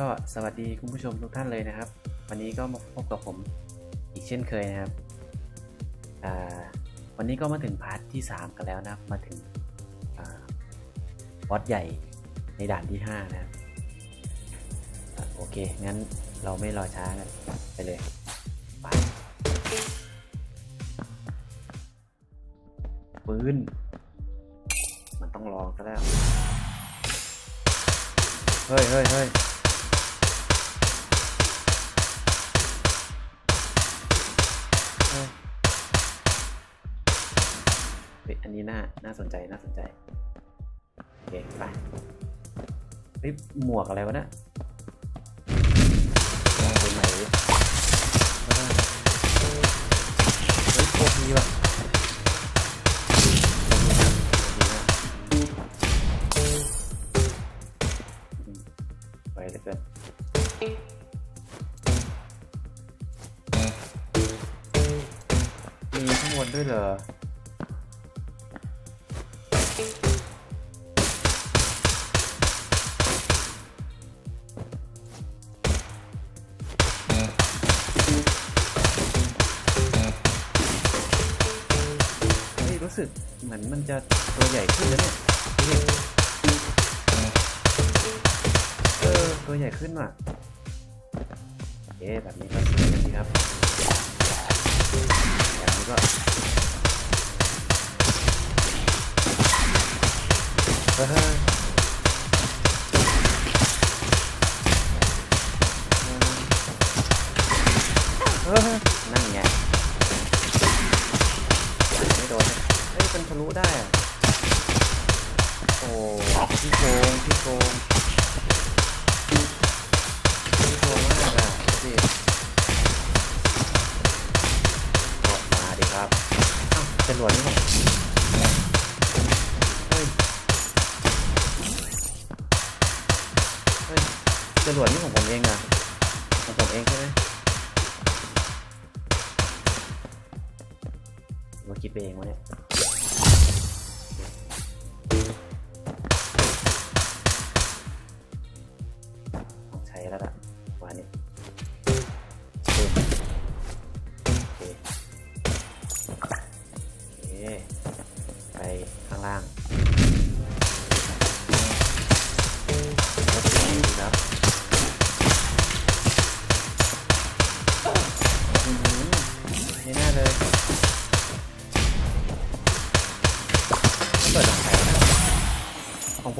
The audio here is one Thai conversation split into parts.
ก็สวัสดีคุณผู้ชมทุกท่านเลยนะครับ วันนี้ก็มาพบกับผมอีกเช่นเคยนะครับวันนี้ก็มาถึงพาร์ทที่ 3 กันแล้วนะครับ มาถึงบอสใหญ่ในด่านที่ 5 นะครับอะโอเค งั้นเราไม่รอช้ากันไปเลยไปปืนมันต้องลองซะแล้ว เฮ้ยเฮ้ยเฮ้ย เฮ้ยอันนี้น่า น่าสนใจ น่าสนใจ โอเค ไป เฮ้ย หมวกอะไรวะเนะมองเป็นไหนดิเฮ้ยเฮ้ยโคตรดีว่ะดีมากดีมากอืมไปเหลยเกินมีข้างบนด้วยเหรอ สึกเหมือนมันจะตัวใหญ่ขึ้นแล้วเนี่ยเออตัวใหญ่ขึ้นว่ะเอ๊แบบนี้ก็สวยกันดีครับแบบนี้ก็เฮ้ยนั่นไง ลุได้อะโอ้พี่โกงพี่โกงพี่โกงมากอะดูดิก็มาดิครับอ้าวจรวดนี่ผมเฮ้ยเฮ้ยจรวดนี่ของผมเองอะของผมเองใช่ไหมหรือว่าคิดเองวะเนี่ย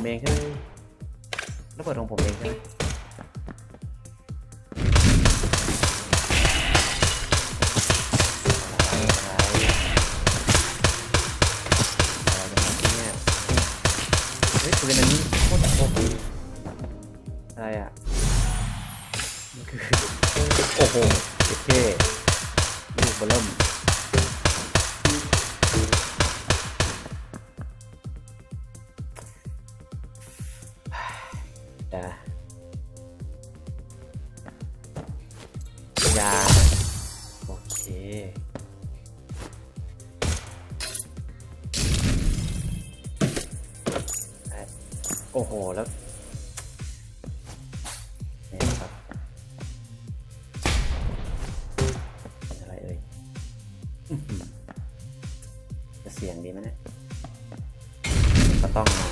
ผมเองใช่ไหมระเบิดของผมเองใช่ไหม ยวนะยาโอเคโอ้โห แล้วนี่ครับอะไรเอ่ยจะเสียงดีไหมเนี่ยก็ต้องมา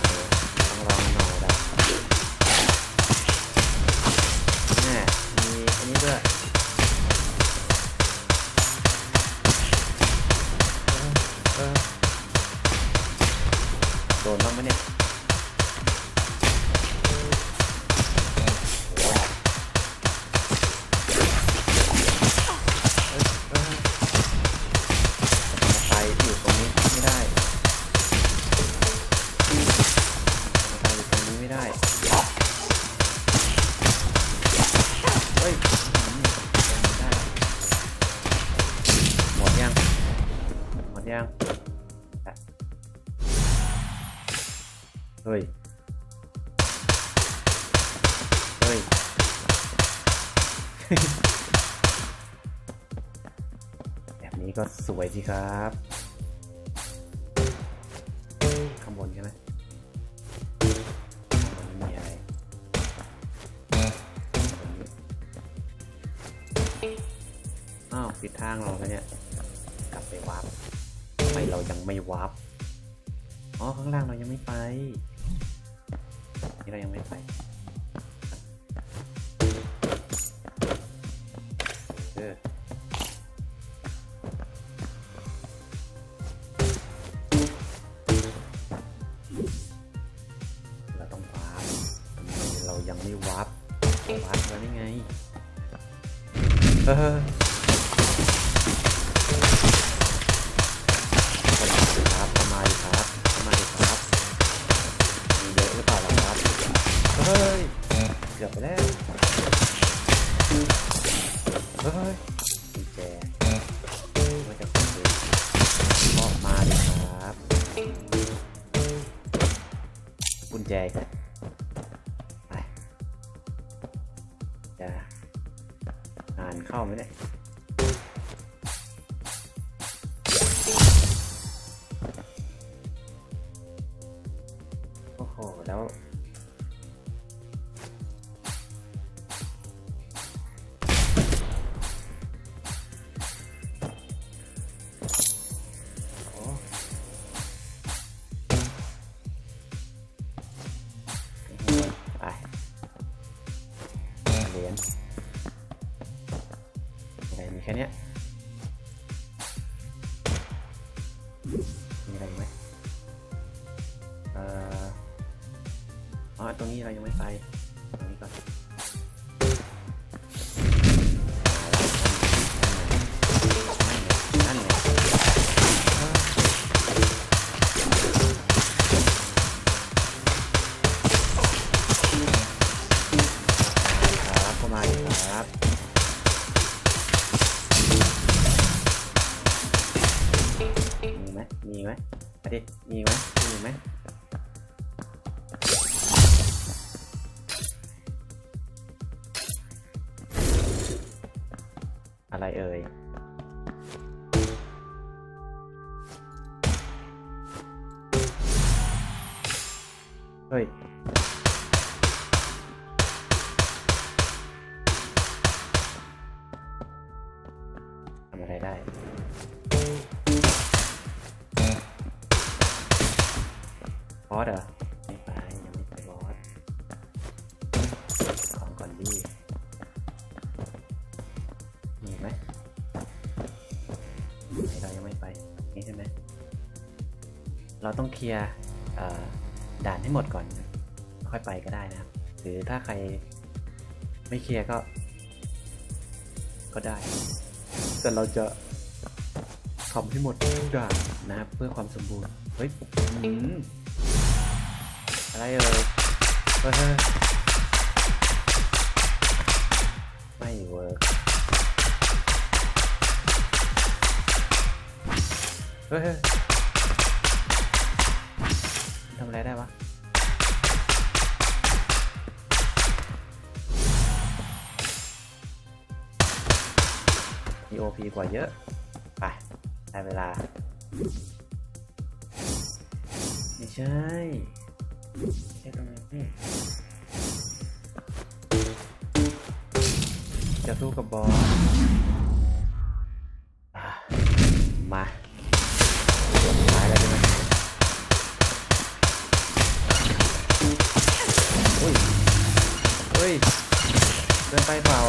ยังอะเฮ้ย เฮ้ย แบบนี้ก็สวยสิครับข้างบนใช่ไหมข้างบนไม่มีอะไรอ้าวปิดทางเราแล้วเนี่ย เรายังไม่วาร์ปอ๋อข้างล่างเรายังไม่ไปนี่เรายังไม่ไปเออเราต้องวาร์ปทำไมเรายังไม่วาร์ปวาร์ปแล้วนี่ไงเออ แล้วเฮ้ยกุญแจว่าจะคุยออกมาดิครับกุญแจอีกแล้วไปจะอ่านเข้าไหมเนี่ยโอ้โหแล้ว ค่นี้มีอะไรไหมอ่าอ๋อตรงนี้เรายังไม่ไป อะไรเอ่ยเฮ้ยทำอะไรได้ บอสเหรอ ไม่ไป ยังไม่ไปบอสของก่อนดี เราต้องเคลียร์ด่านให้หมดก่อน ค่อยไปก็ได้นะครับ หรือถ้าใครไม่เคลียร์ก็ ก็ได้ แต่เราจะทำให้หมดทุกด่านนะครับเพื่อความสมบูรณ์ เฮ้ยอะไรเอ่ยเฮ้ยไม่เวิร์กเฮ้ยำอะไรได้วะมี OP กว่าเยอะ ไป ได้เวลา ไม่ใช่ ไม่ใช่ตรงนี้จะสู้กับบอส ฮ้ย เดินไปเปล่า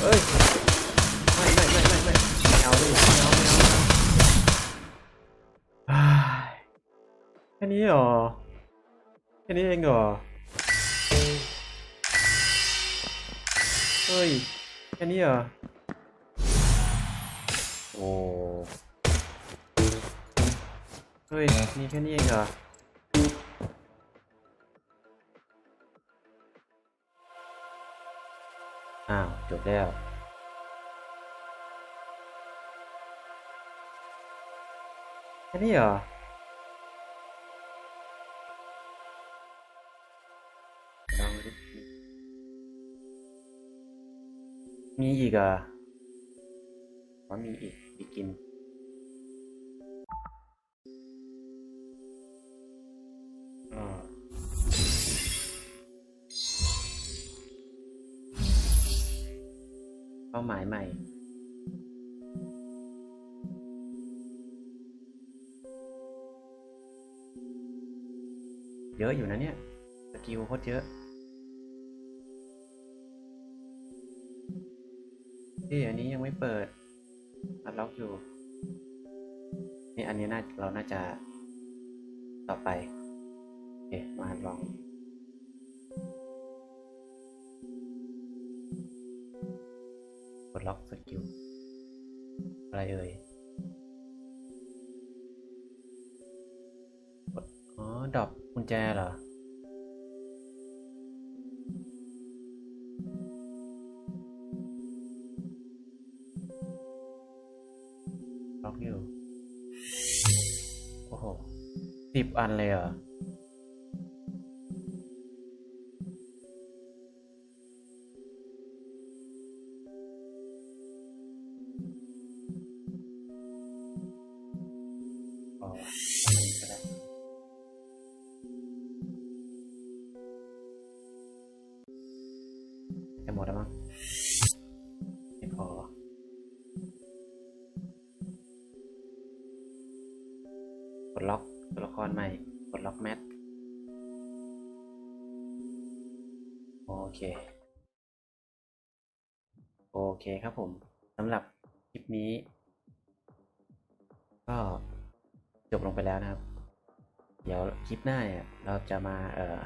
เอ้ย ไม่ไม่ไม่ไม่ไม่ไม่เอาดิไม่เอาไม่เอาอ้ายแค่นี้เหรอ แค่นี้เองเหรอ เฮ้ย แค่นี้เหรอ โอ้ เฮ้ยมีแค่นี้เองเหรออ้าว จบแล้วแค่นี้เหรอ มีอีกเหรอว่ามีอีกอีกกิน เป้าหมายใหม่ เยอะอยู่นะเนี่ย สกิลโคตรเยอะ ที่อันนี้ยังไม่เปิดอัดล็อกอยู่ นี่อันนี้น่าเราน่าจะต่อไปโอเคมาลองกดล็อกสกิลอะไรเอ่ยกดอ๋อดอปกุญแจเหรอ ล็อกอยู่ โอ้โหสิบอันเลยเหรอ อ๋ออันนี้ก็ได้จะหมดแล้วมั้ง โอเคโอเคครับผมสำหรับคลิปนี้ ก็จบลงไปแล้วนะครับ เดี๋ยวคลิปหน้าเนี่ยเราจะมาเอ่อ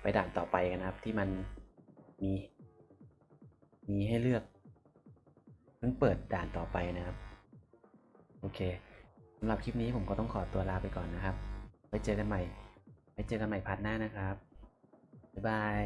ไปด่านต่อไปกันนะครับ ที่มันมี มีให้เลือกเพิ่งเปิดด่านต่อไปนะครับ โอเคสำหรับคลิปนี้ผมก็ต้องขอตัวลาไปก่อนนะครับ ไว้เจอกันใหม่ ไว้เจอกันใหม่พาร์ทหน้านะครับ บ๊ายบาย